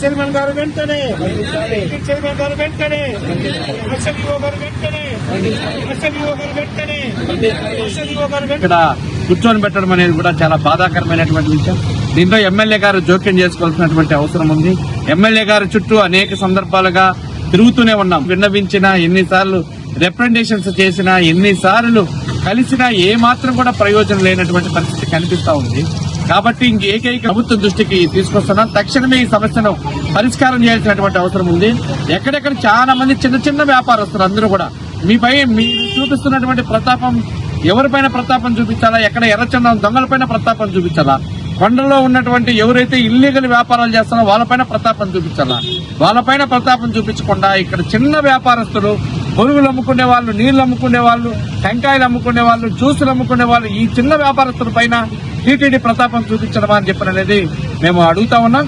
Chairman గారు వెంటనే. Chairman గారు వెంటనే. గారు వెంటనే. గారు వెంటనే. గారు ఇక్కడ కూర్చొని పెట్టడం అనేది కూడా చాలా బాధాకరమైనటువంటి విషయం. దీంట్లో ఎమ్మెల్యే గారు జోక్యం చేసుకోవాల్సినటువంటి అవసరం ఉంది. ఎమ్మెల్యే గారు చుట్టూ అనేక సందర్భాలుగా తిరుగుతూనే ఉన్నాం. విన్నవించినా ఎన్నిసార్లు రిప్రజెంటేషన్స్ చేసినా ఎన్నిసార్లు కలిసినా ఏ మాత్రం కూడా ప్రయోజనం లేనటువంటి పరిస్థితి కనిపిస్తూ ఉంది. కాబట్టి ఇంక ఏకైక ప్రభుత్వం దృష్టికి తీసుకొస్తున్నాం. తక్షణమే ఈ సమస్యను పరిష్కారం చేయాల్సినటువంటి అవసరం ఉంది. ఎక్కడెక్కడ చాలా మంది చిన్న చిన్న వ్యాపారస్తులు అందరూ కూడా మీపై మీరు చూపిస్తున్నటువంటి ప్రతాపం ఎవరిపైన ప్రతాపం చూపించాలా? ఎక్కడ ఎర్రచందనం దొంగలపైన ప్రతాపం చూపించాలా? కొండలో ఉన్నటువంటి ఎవరైతే ఇల్లీగల్ వ్యాపారాలు చేస్తారో వాళ్ళపైన ప్రతాపం చూపించాలా? వాళ్ళపైన ప్రతాపం చూపించకుండా ఇక్కడ చిన్న వ్యాపారస్తులు పొరుగులు అమ్ముకునే వాళ్ళు నీళ్ళు అమ్ముకునే వాళ్ళు టెంకాయలు అమ్ముకునే వాళ్ళు జ్యూసులు అమ్ముకునే వాళ్ళు ఈ చిన్న వ్యాపారస్తుల పైన టీటీడీ ప్రతాపం చూపించడం అని చెప్పినది మేము అడుగుతా ఉన్నాం.